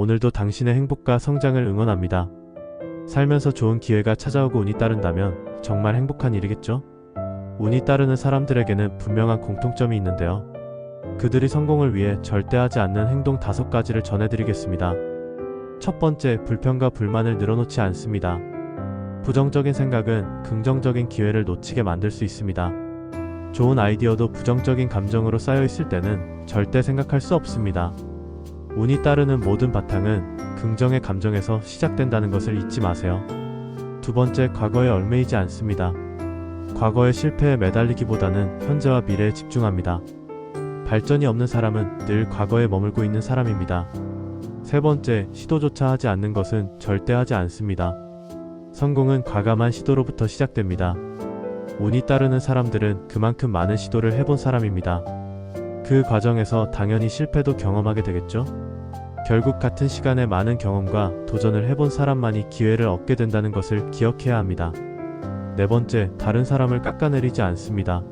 오늘도 당신의 행복과 성장을 응원합니다. 살면서 좋은 기회가 찾아오고 운이 따른다면 정말 행복한 일이겠죠? 운이 따르는 사람들에게는 분명한 공통점이 있는데요. 그들이 성공을 위해 절대 하지 않는 행동 다섯 가지를 전해드리겠습니다. 첫 번째, 불평과 불만을 늘어놓지 않습니다. 부정적인 생각은 긍정적인 기회를 놓치게 만들 수 있습니다. 좋은 아이디어도 부정적인 감정으로 쌓여 있을 때는 절대 생각할 수 없습니다. 운이 따르는 모든 바탕은 긍정의 감정에서 시작된다는 것을 잊지 마세요. 두 번째, 과거에 얽매이지 않습니다. 과거의 실패에 매달리기보다는 현재와 미래에 집중합니다. 발전이 없는 사람은 늘 과거에 머물고 있는 사람입니다. 세 번째, 시도조차 하지 않는 것은 절대 하지 않습니다. 성공은 과감한 시도로부터 시작됩니다. 운이 따르는 사람들은 그만큼 많은 시도를 해본 사람입니다. 그 과정에서 당연히 실패도 경험하게 되겠죠? 결국 같은 시간에 많은 경험과 도전을 해본 사람만이 기회를 얻게 된다는 것을 기억해야 합니다. 네 번째, 다른 사람을 깎아내리지 않습니다.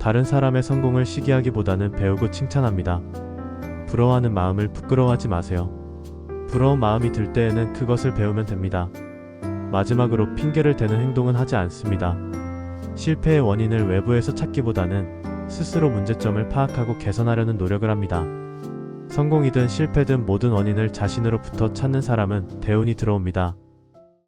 다른 사람의 성공을 시기하기보다는 배우고 칭찬합니다. 부러워하는 마음을 부끄러워하지 마세요. 부러운 마음이 들 때에는 그것을 배우면 됩니다. 마지막으로 핑계를 대는 행동은 하지 않습니다. 실패의 원인을 외부에서 찾기보다는 스스로 문제점을 파악하고 개선하려는 노력을 합니다. 성공이든 실패든 모든 원인을 자신으로부터 찾는 사람은 대운이 들어옵니다.